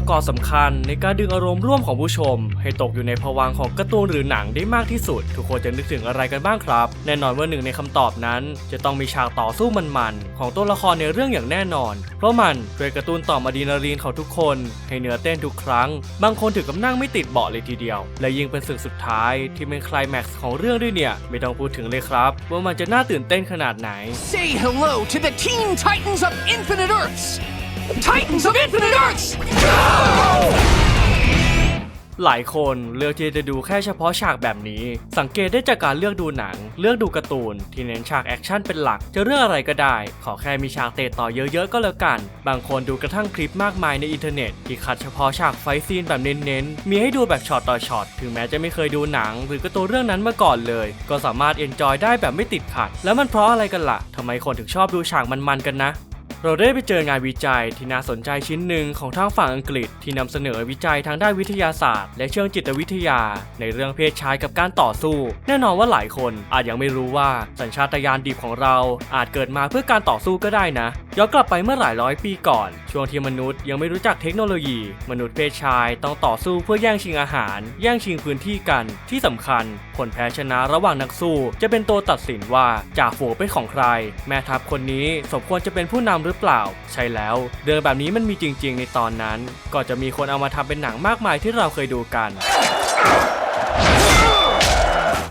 ดถึงองค์ประกอบสำคัญในการดึงอารมณ์ร่วมของผู้ชม ให้ตกอยู่ในภวังของการ์ตูนหรือหนังได้มากที่สุด ทุกคนจะนึกถึงอะไรกันบ้างครับ แน่นอนว่าหนึ่งในคำตอบนั้น จะต้องมีฉากต่อสู้มันๆของตัวละครในเรื่องอย่างแน่นอน เพราะมันช่วยกระตุ้นต่อมอะดรีนาลีนของทุกคน ให้เนื้อเต้นทุกครั้ง บางคนถึงกับนั่งไม่ติดเบาะเลยทีเดียว และยิ่งเป็นศึกสุดท้ายที่เป็นคลายแม็กซ์ของเรื่องด้วยเนี่ย ไม่ต้องพูดถึงเลยครับว่ามันจะน่าตื่นเต้นขนาดไหน Say hello to the Teen Titans of Infinite Earths! Titans of Infinite Earths! หลายคนเลือกที่จะดูแค่เฉพาะฉากแบบนี้ สังเกตได้จากการเลือกดูหนัง เลือกดูการ์ตูน ที่เน้นฉากแอคชั่นเป็นหลัก จะเรื่องอะไรก็ได้ ขอแค่มีฉากเตะต่อเยอะๆก็แล้วกัน บางคนดูกระทั่งคลิปมากมายในอินเทอร์เน็ต ที่คัดเฉพาะฉากไฟซีนแบบเน้นๆ มีให้ดูแบบช็อตต่อช็อต ถึงแม้จะไม่เคยดูหนัง หรือการ์ตูนเรื่องนั้นมาก่อนเลย ก็สามารถเอนจอยได้แบบไม่ติดขัด แล้วมันเพราะอะไรกันล่ะทำไมคนถึงชอบดูฉากมันๆกันนะ เราได้ไปเจองานวิจัยที่น่าสนใจชิ้นหนึ่งของทางฝั่งอังกฤษ ที่นำเสนอวิจัยทางด้านวิทยาศาสตร์ และเชิงจิตวิทยา ในเรื่องเพศชายกับการต่อสู้ แน่นอนว่าหลายคนอาจยังไม่รู้ว่าสัญชาตญาณดิบของเราอาจเกิดมาเพื่อการต่อสู้ก็ได้นะย้อนกลับไปเมื่อหลายร้อยปีก่อน ช่วงที่มนุษย์ยังไม่รู้จักเทคโนโลยี มนุษย์เพศชายต้องต่อสู้เพื่อแย่งชิงอาหาร แย่งชิงพื้นที่กันที่สำคัญ ลแพ้ชนะระหว่างนักสู้ จะเป็นตัวตัดสินว่าจ่าฝูงเป็นของใคร แม่ทัพคนนี้สมควรจะเป็นผู้นำหรือเปล่า ใช่แล้วเรื่องแบบนี้มันมีจริง ๆ ในตอนนั้น ก็จะมีคนเอามาทำเป็นหนังมากมายที่เราเคยดูกัน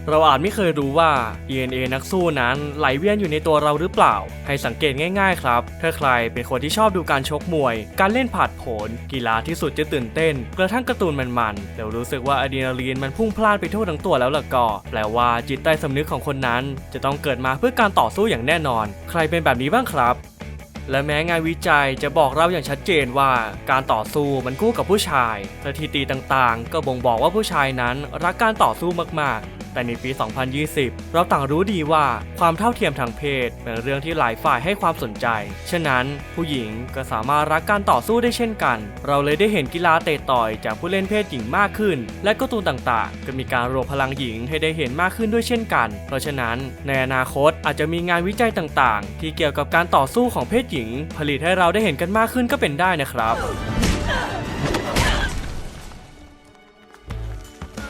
เราอาจไม่เคยรู้ว่า DNA นักสู้นั้นไหลเวียนอยู่ในตัวเราหรือเปล่า ให้สังเกตง่าย ๆ ครับ ถ้าใครเป็นคนที่ชอบดูการชกมวย การเล่นผาดโผน กีฬาที่สุดจะตื่นเต้น กระทั่งการ์ตูนมันๆแล้วรู้สึกว่าอะดรีนาลีนมันพุ่งพล่านไปทั่วทั้งตัวแล้วล่ะก็แปลว่าจิตใต้สำนึกของคนนั้น จะต้องเกิดมาเพื่อการต่อสู้อย่างแน่นอน ใครเป็นแบบนี้บ้างครับและแม้งานวิจัยจะบอกเราอย่างชัดเจนว่า การต่อสู้มันคู่กับผู้ชายสถิติต่างๆ ก็บ่งบอกว่าผู้ชายนั้นรักการต่อสู้มากๆ แต่ในปี 2020 เราต่างรู้ดีว่าความเท่าเทียมทางเพศเป็นเรื่องที่หลายฝ่ายให้ความสนใจ ฉะนั้นผู้หญิงก็สามารถรักการต่อสู้ได้เช่นกัน เราเลยได้เห็นกีฬาเตะต่อยจากผู้เล่นเพศหญิงมากขึ้น และการ์ตูนต่างๆ ก็มีการรวมพลังหญิงให้ได้เห็นมากขึ้นด้วยเช่นกัน เพราะฉะนั้นในอนาคตอาจจะมีงานวิจัยต่างๆ ที่เกี่ยวกับการต่อสู้ของเพศหญิง ผลิตให้เราได้เห็นกันมากขึ้นก็เป็นได้นะครับ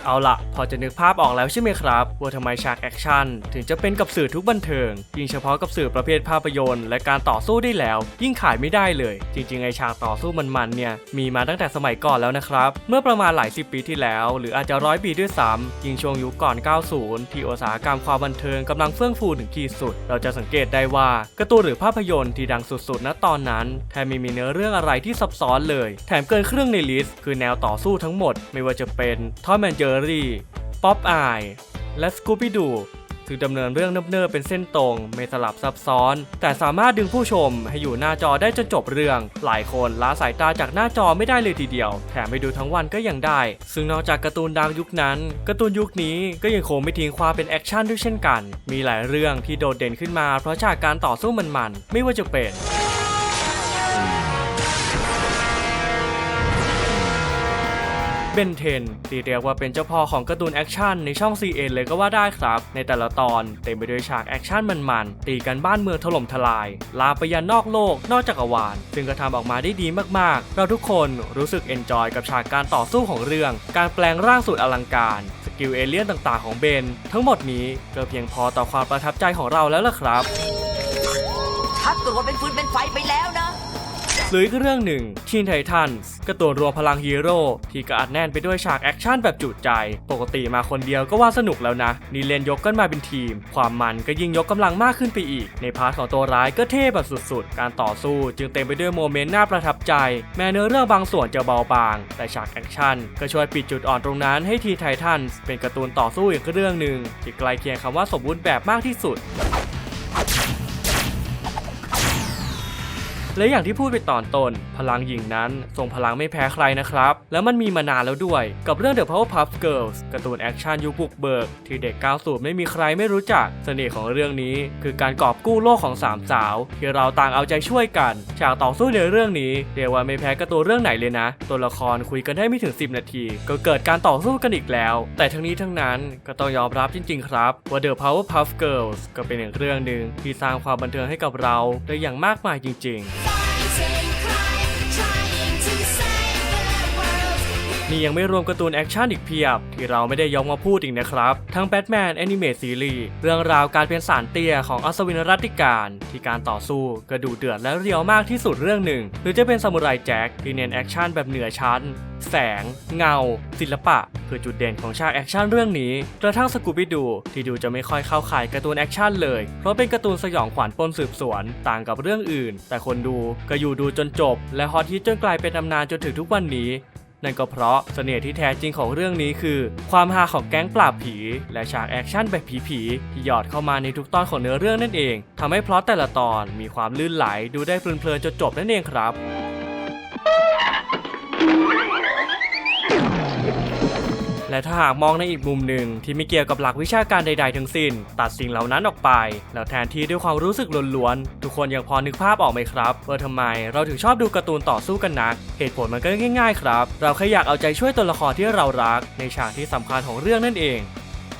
เอาล่ะพอจะนึกภาพออกแล้วใช่ไหมครับ ว่าทำไมฉากแอคชั่นถึงจะเป็นกับสื่อทุกบันเทิง ยิ่งเฉพาะกับสื่อประเภทภาพยนตร์ และการต่อสู้ได้แล้ว ยิ่งขายไม่ได้เลย จริงๆไอฉากต่อสู้มันๆเนี่ยมีมาตั้งแต่สมัยก่อนแล้วนะครับ เมื่อประมาณหลายสิบปีที่แล้ว หรืออาจจะร้อยปีด้วยซ้ำยิ่งช่วงยุคก่อน 90 ที่อุตสาหกรรมความบันเทิงกำลังเฟื่องฟูถึงขีดสุด เราจะสังเกตได้ว่าการ์ตูนหรือภาพยนตร์ที่ดังสุดๆณตอนนั้นแทบไม่มีเนื้อเรื่องอะไรที่ซับซ้อนเลย แถมเกินครึ่งในลิสต์คือแนวต่อสู้ทั้งหมด ไม่ว่าจะเป็นทอมแอนเจอรี่ ป๊อปอาย และสกูปี้ดูถึงดำเนินเรื่องเนิบๆเป็นเส้นตรง ไม่สลับซับซ้อน แต่สามารถดึงผู้ชมให้อยู่หน้าจอได้จนจบเรื่อง หลายคนละสายตาจากหน้าจอไม่ได้เลยทีเดียว แถมไปดูทั้งวันก็ยังได้ ซึ่งนอกจากการ์ตูนดังยุคนั้นการ์ตูนยุคนี้ก็ยังคงไม่ทิ้งความเป็นแอคชั่นด้วยเช่นกัน มีหลายเรื่องที่โดดเด่นขึ้นมาเพราะฉากการต่อสู้มันๆไม่ว่าจะเป็น เบนเทนที่เรียกว่าเป็นเจ้าพ่อของการ์ตูนแอคชั่นในช่อง CN เลยก็ว่าได้ครับ ในแต่ละตอนเต็มไปด้วยฉากแอคชั่นมันๆ ตีกันบ้านเมืองถล่มทลาย ลาไปยันนอกโลก นอกจักรวาล ซึ่งก็ทำออกมาได้ดีมากๆ เราทุกคนรู้สึกเอนจอยกับฉากการต่อสู้ของเรื่อง การแปลงร่างสุดอลังการ สกิลเอเลี่ยนต่างๆของเบน ทั้งหมดนี้ก็เพียงพอต่อความประทับใจของเราแล้วล่ะครับ ถ้าตัวเป็นฟืนเป็นไฟไปแล้วนะ หรืออีกเรื่องหนึ่ง Teen Titans การ์ตูนรวมพลังฮีโร่ที่ก็อัดแน่นไปด้วยฉากแอคชั่นแบบจุใจปกติมาคนเดียวก็ว่าสนุกแล้วนะ นี่เล่นยกกันมาเป็นทีม ความมันก็ยิ่งยกกำลังมากขึ้นไปอีก ในพาร์ทของตัวร้ายก็เท่แบบสุดๆ การต่อสู้จึงเต็มไปด้วยโมเมนต์น่าประทับใจ แม้เนื้อเรื่องบางส่วนจะเบาบาง แต่ฉากแอคชั่นก็ช่วยปิดจุดอ่อนตรงนั้นให้ Teen Titans เป็นการ์ตูนต่อสู้อีกเรื่องหนึ่งที่ใกล้เคียงคำว่าสมบูรณ์แบบมากที่สุด และอย่างที่พูดไปตอนต้น พลังหญิงนั้นทรงพลังไม่แพ้ใครนะครับ แล้วมันมีมานานแล้วด้วย กับเรื่อง The Powerpuff Girls การ์ตูนแอคชั่นยุคบุกเบิก ที่เด็ก90ไม่มีใครไม่รู้จัก เสน่ห์ของเรื่องนี้ คือการกอบกู้โลกของสามสาวที่เราต่างเอาใจช่วยกัน ฉากต่อสู้ในเรื่องนี้เรียกว่าไม่แพ้การ์ตูนเรื่องไหนเลยนะ ตัวละครคุยกันได้ไม่ถึง 10 นาที ก็เกิดการต่อสู้กันอีกแล้ว แต่ทั้งนี้ทั้งนั้นก็ต้องยอมรับจริง ๆ ครับ ว่า The Powerpuff Girls ก็เป็นอีกเรื่องหนึ่งที่สร้างความบันเทิงให้กับเราได้อย่างมากมายจริง ๆ say นี่ยังไม่รวมการ์ตูนแอคชั่นอีกเพียบ ที่เราไม่ได้ยกมาพูดอีกนะครับ ทั้งแบทแมนแอนิเมตซีรีส์เรื่องราวการเป็นสารเตี้ยของอัศวินรัตติการ ที่การต่อสู้กระดูเดือดและเรียวมากที่สุดเรื่องหนึ่ง หรือจะเป็นซามูไรแจ็คที่เน้นแอคชั่นแบบเหนือชั้นแสง เงา ศิลปะ คือจุดเด่นของฉากแอคชั่นเรื่องนี้ กระทั่งสกูบิดู ที่ดูจะไม่ค่อยเข้าข่ายการ์ตูนแอคชั่นเลย เพราะเป็นการ์ตูนสยองขวัญปนสืบสวน ต่างกับเรื่องอื่น แต่คนดูก็อยู่ดูจนจบ และฮอตฮิตจนกลายเป็นตำนานจนถึงทุกวันนี้ นั่นก็เพราะเสน่ห์ที่แท้จริงของเรื่องนี้คือ ความฮาของแก๊งปราบผี และฉากแอคชั่นแบบผีๆที่หยอดเข้ามาในทุกตอนของเนื้อเรื่องนั่นเองทำให้พล็อตแต่ละตอนมีความลื่นไหลดูได้เพลินๆจนจบนั่นเองครับ และถ้าหากมองในอีกมุมหนึ่งที่ไม่เกี่ยวกับหลักวิชาการใด ๆ ทั้งสิ้น ตัดสิ่งเหล่านั้นออกไป แล้วแทนที่ด้วยความรู้สึกล้วนๆ ทุกคนยังพอนึกภาพออกไหมครับว่าทำไมเราถึงชอบดูการ์ตูนต่อสู้กันนัก เหตุผลมันก็ง่าย ๆ ครับ เราแค่อยากเอาใจช่วยตัวละครที่เรารัก ในฉากที่สำคัญของเรื่องนั่นเอง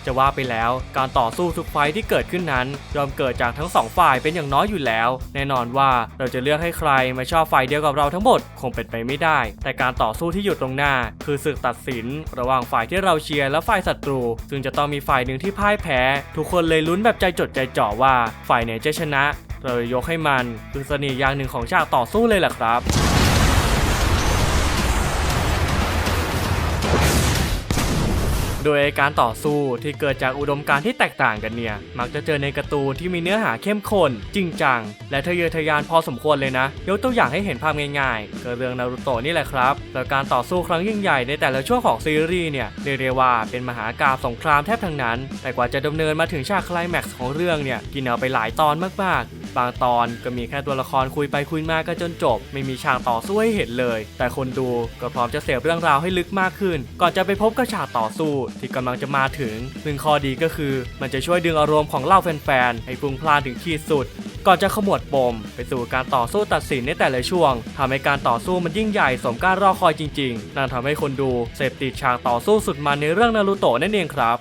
จะว่าไปแล้ว การต่อสู้ทุกไฟที่เกิดขึ้นนั้นยอมเกิดจากทั้งสองฝ่ายเป็นอย่างน้อยอยู่แล้ว แน่นอนว่าเราจะเลือกให้ใครมาชอบฝ่ายเดียวกับเราทั้งหมดคงเป็นไปไม่ได้ แต่การต่อสู้ที่อยู่ตรงหน้า คือศึกตัดสิน ระหว่างฝ่ายที่เราเชียร์และฝ่ายศัตรู ซึ่งจะต้องมีฝ่ายหนึ่งที่พ่ายแพ้ ทุกคนเลยลุ้นแบบใจจดใจจ่อว่า ฝ่ายไหนจะชนะ เรายกให้มันคือเสน่ห์อย่างหนึ่งของฉากต่อสู้เลยแหละครับ โดยการต่อสู้ที่เกิดจากอุดมการณ์ที่แตกต่างกันเนี่ย มักจะเจอในการ์ตูนที่มีเนื้อหาเข้มข้น จริงจัง และทะเยอทะยานพอสมควรเลยนะ ยกตัวอย่างให้เห็นภาพง่ายๆก็เรื่องนารูโตะนี่แหละครับแล้วการต่อสู้ครั้งยิ่งใหญ่ในแต่ละช่วงของซีรีส์เนี่ยเรียกได้ว่าเป็นมหากาพสงครามแทบทั้งนั้น แต่กว่าจะดำเนินมาถึงฉากคลแม็กซ์ของเรื่องเนี่ยกินเอาไปหลายตอนมากๆ บางตอนก็มีแค่ตัวละครคุยไปคุยมาก็จนจบ ไม่มีฉากต่อสู้ให้เห็นเลย แต่คนดูก็พร้อมจะเสพเรื่องราวให้ลึกมากขึ้น ก่อนจะไปพบกับฉากต่อสู้ที่กำลังจะมาถึงซึ่งข้อดีก็คือ มันจะช่วยดึงอารมณ์ของเหล่าแฟนๆให้พุ่งพลานถึงขีดสุด ก่อนจะขมวดปม ไปสู่การต่อสู้ตัดสินในแต่ละช่วงทำให้การต่อสู้มันยิ่งใหญ่สมการรอคอยจริงๆนั่นทำให้คนดูเสพติดฉากต่อสู้สุดมันในเรื่องนารูโตะนั่นเองครับ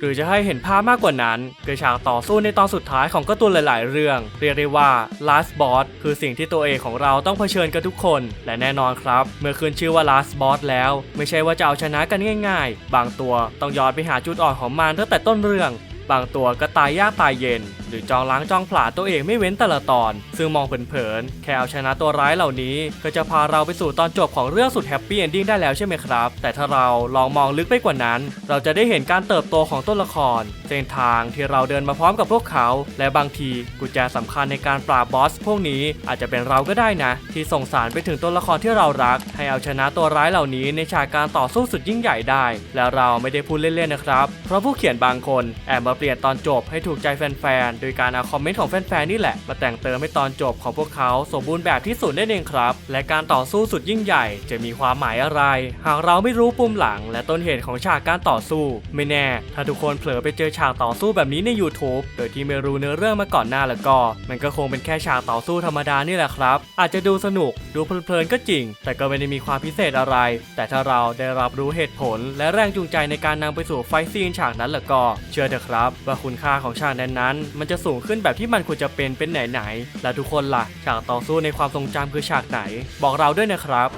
หรือจะให้เห็นภาพมากกว่านั้นคือฉากต่อสู้ในตอนสุดท้ายของการ์ตูนหลาย ๆ เรื่อง เรียกได้ว่า last boss คือสิ่งที่ตัวเอกของเราต้องเผชิญกับทุกคน และแน่นอนครับ เมื่อขึ้นชื่อว่า last boss แล้ว ไม่ใช่ว่าจะเอาชนะกันง่าย ๆ บางตัวต้องย้อนไปหาจุดอ่อนของมันตั้งแต่ต้นเรื่อง บางตัวก็ตายยากตายเย็นหรือจองล้างจองผลาตัวเองไม่เว้นแต่ละตอน ซึ่งมองเผินๆแค่เอาชนะตัวร้ายเหล่านี้ ก็จะพาเราไปสู่ตอนจบของเรื่องสุดแฮปปี้เอนดิ้งได้แล้วใช่ไหมครับ แต่ถ้าเราลองมองลึกไปกว่านั้น เราจะได้เห็นการเติบโตของตัวละครเส้นทางที่เราเดินมาพร้อมกับพวกเขา และบางทีกุญแจสำคัญในการปราบบอสพวกนี้อาจจะเป็นเราก็ได้นะ ที่ส่งสารไปถึงตัวละครที่เรารัก ให้เอาชนะตัวร้ายเหล่านี้ในฉากการต่อสู้สุดยิ่งใหญ่ได้ และเราไม่ได้พูดเล่นๆนะครับ เพราะผู้เขียนบางคนแอบมาเปลี่ยนตอนจบให้ถูกใจแฟนๆโดยการเอาคอมเมนต์ของแฟนๆนี่แหละ มาแต่งเติมให้ตอนจบของพวกเขาสมบูรณ์แบบที่สุดนั่นเองครับ และการต่อสู้สุดยิ่งใหญ่ จะมีความหมายอะไร หากเราไม่รู้ปุ่มหลัง และต้นเหตุของฉากการต่อสู้ ไม่แน่ ถ้าทุกคนเผลอไปเจอฉากต่อสู้แบบนี้ใน YouTube โดยที่ไม่รู้เนื้อเรื่องมาก่อนหน้าแล้วก็ มันก็คงเป็นแค่ฉากต่อสู้ธรรมดานี่แหละครับ อาจจะดูสนุกดูเพลินๆก็จริง แต่ก็ไม่ได้มีความพิเศษอะไร แต่ถ้าเราได้รับรู้เหตุผล และแรงจูงใจในการนำไปสู่ไฟซีนฉากนั้นแล้วก็ เชื่อเถอะครับ ว่าคุณค่าของฉากนั้นๆมันจะสูงขึ้นแบบที่มันควรจะเป็นเป็นไหนๆและทุกคนล่ะ ฉากต่อสู้ในความทรงจำคือฉากไหน บอกเราด้วยนะครับ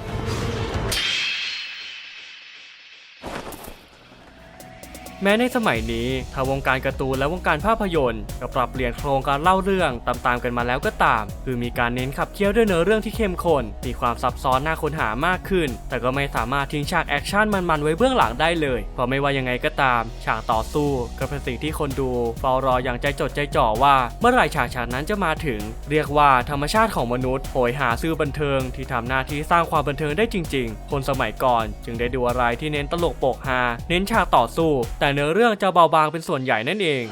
แม้ในสมัยนี้ทางวงการการ์ตูนและวงการภาพยนตร์ก็ปรับเปลี่ยนโครงการเล่าเรื่องตามๆกันมาแล้วก็ตาม คือมีการเน้นขับเคี่ยวด้วยเนื้อเรื่องที่เข้มข้นมีความซับซ้อนน่าค้นหามากขึ้น แต่ก็ไม่สามารถทิ้งฉากแอคชั่นมันๆไว้เบื้องหลังได้เลยเพราะไม่ว่ายังไงก็ตาม ฉากต่อสู้ก็เป็นสิ่งที่คนดูเฝ้ารออย่างใจจดใจจ่อว่า เมื่อไหร่ฉากฉากนั้นจะมาถึง เรียกว่าธรรมชาติของมนุษย์โหยหาซื้อบันเทิงที่ทำหน้าที่สร้างความบันเทิงได้จริง ๆ คนสมัยก่อน จึงได้ดูอะไรที่เน้นตลกโปกฮาเน้นฉากต่อสู้ แต่เนื้อเรื่องจะเบาบางเป็นส่วนใหญ่นั่นเอง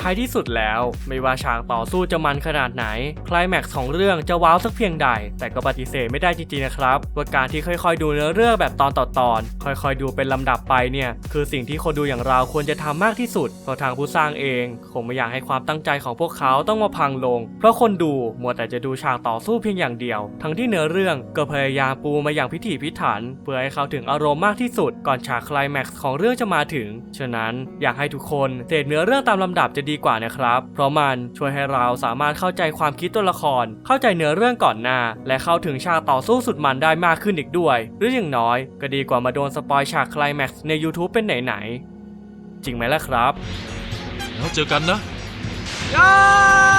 ท้ายที่สุดแล้ว ไม่ว่าฉากต่อสู้จะมันขนาดไหนคลายแม็กซ์ของเรื่องจะว้าวสักเพียงใด แต่ก็ปฏิเสธไม่ได้จริงๆนะครับว่าการที่ค่อยๆ ดูเนื้อเรื่องแบบตอนต่อตอน ค่อยๆ ดูเป็นลำดับไปเนี่ยคือสิ่งที่คนดูอย่างเราควรจะทำมากที่สุดเพราะทางผู้สร้างเองคงไม่อยากให้ความตั้งใจของพวกเขาต้องมาพังลง เพราะคนดูมัวแต่จะดูฉากต่อสู้เพียงอย่างเดียว ทั้งที่เนื้อเรื่องก็พยายามปูมาอย่างพิถีพิถัน เพื่อให้เขาถึงอารมณ์มากที่สุด ก่อนฉากคลายแม็กซ์ของเรื่องจะมาถึง ฉะนั้นอยากให้ทุกคนเสพเนื้อเรื่องตามลำดับจะดีกว่านะครับ เพราะมันช่วยให้เราสามารถเข้าใจความคิดตัวละคร เข้าใจเนื้อเรื่องก่อนหน้า และเข้าถึงฉากต่อสู้สุดมันได้มากขึ้นอีกด้วย หรืออย่างน้อย ก็ดีกว่ามาโดนสปอยฉากไคลแม็กซ์ใน YouTube เป็นไหนๆจริงไหมล่ะครับ แล้วเจอกันนะยา